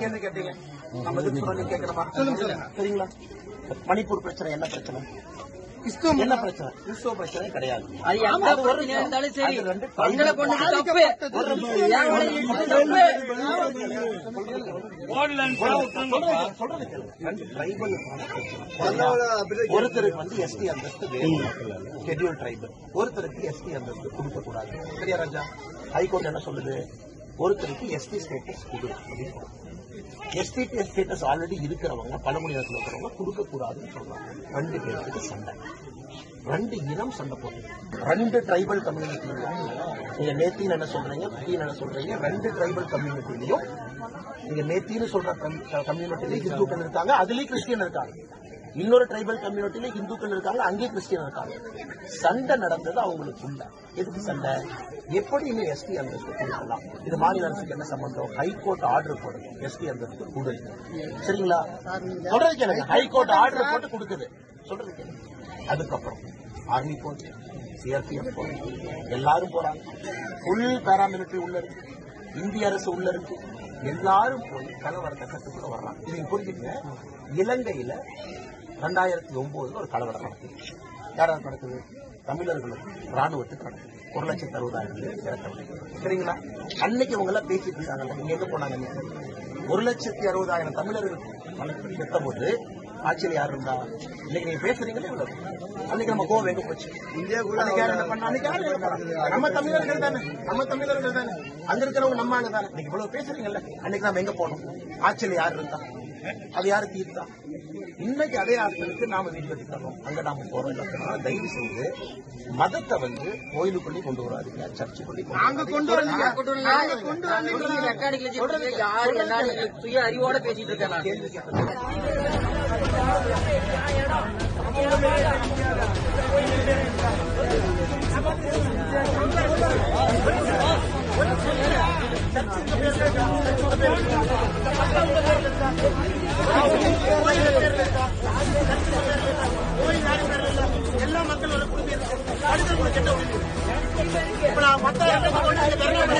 கேள்வி கேட்டீங்க. நம்ம சரிங்களா? மணிப்பூர் பிரச்சனை என்ன பிரச்சனை? என்ன பிரச்சனை? கிறிஸ்துவ பிரச்சனை கிடையாது. ஒருத்தருக்கு வந்து எஸ்டி அந்தஸ்து ஷெட்யூல் ட்ரைபல் ஒருத்தருக்கு எஸ்டி அந்தஸ்து கொடுக்க கூடாது சரியா ராஜா? ஹைகோர்ட் என்ன சொல்லுது? ஒருத்தருக்கு எஸ்டி ஸ்டேட்டஸ் கொடு அப்படின்னு எஸ்டி ஸ்டேட்டஸ் ஆல்ரெடி இருக்கிறவங்க பழமொழியத்தில் இருக்கிறவங்க கொடுக்க கூடாதுன்னு சொல்றாங்க. ரெண்டு பேருக்கு சண்டை. ரெண்டு இனம் சண்டை போடுது ரெண்டு ட்ரைபல் கம்யூனிட்டிலையும் நீங்க நேத்தின்னு என்ன சொல்றீங்க புத்தின்னு என்ன சொல்றீங்க ரெண்டு ட்ரைபல் கம்யூனிட்டிலையும் நீங்க நேத்தின்னு சொல்ற கம்யூனிட்டிலேயே இந்துக்கள் இருக்காங்க அதுலயும் கிறிஸ்டியன் இருக்காங்க. இன்னொரு ட்ரைபல் கம்யூனிட்டில இந்துக்கள் இருக்காங்க அங்கேயும் கிறிஸ்டியன் இருக்காங்க. சண்டை நடந்தது அவங்களுக்குள்ள. எதுக்கு சண்டை? எப்படி எஸ்டி அந்தஸ்து கொடுக்கலாம் இது மாநில அரசுக்கு என்ன சம்பந்தம்? ஹைகோர்ட் ஆர்டர் போடுது எஸ்டி அந்தஸ்து கொடு சரிங்களா? சொல்றது கேளுங்க. ஹைகோர்ட் ஆர்டர் போட்டு கொடுக்குது. சொல்றது கேளுங்க. அதுக்கப்புறம் ஆர்மி போகுது சிஆர்பிஎஃப் போகுது எல்லாரும் போறாங்க. ஃபுல் பேராமிலிட்டரி உள்ள இருக்கு. இந்திய அரசு உள்ள இருக்கு. எல்லாரும் போய் கலவரத்தை கட்டுக்குள்ள வர்றாங்க. இது நீங்க புரிஞ்சுக்கங்க. இலங்கையில ரெண்டாயிரத்தி ஒன்பதுல ஒரு கலவரம் நடக்குது. யாராவது நடக்குது? தமிழர்களுக்கு ராணுவத்துக்கு நடக்குது. ஒரு லட்சத்தி அறுபதாயிரம் பேர் இறக்கவில்லை. சரிங்களா? அன்னைக்கு அவங்க எல்லாம் பேசிட்டு இருக்காங்கல்ல நீங்க எங்க போனாங்க? ஒரு லட்சத்தி அறுபதாயிரம் தமிழர்கள் செத்த போது ஆட்சியில் யார் இருந்தா? இன்னைக்கு நீங்க பேசுறீங்களே இவ்வளவு. அன்னைக்கு நம்ம கோவம் எங்க போச்சு? பண்ணா? நம்ம தமிழர்கள் தானே. நம்ம தமிழர்கள் தானே. அங்க இருக்கிறவங்க நம்ம ஆளு தானே. நீங்க இவ்வளவு பேசுறீங்கல்ல. அன்னைக்கு நாம எங்க போனோம்? ஆட்சியில் யார் இருந்தா? அது யாரு தீர்த்தா? இன்னைக்கு அதே ஆட்களுக்கு நாம கட்டி தரோம் அங்க நாம போறோம் தயவு செய்து மதத்தை வந்து கோயிலுக்குள்ளே கொண்டு வராதீங்க சர்ச்சுக்குள்ளே நாங்க கொண்டு வரல. சுய அறிவோட பேசிட்டு இருக்கேன் குடிமையை அடுத்த கெட்ட உரிமை இப்ப நான் மத்த இடத்துல கொண்டு வந்து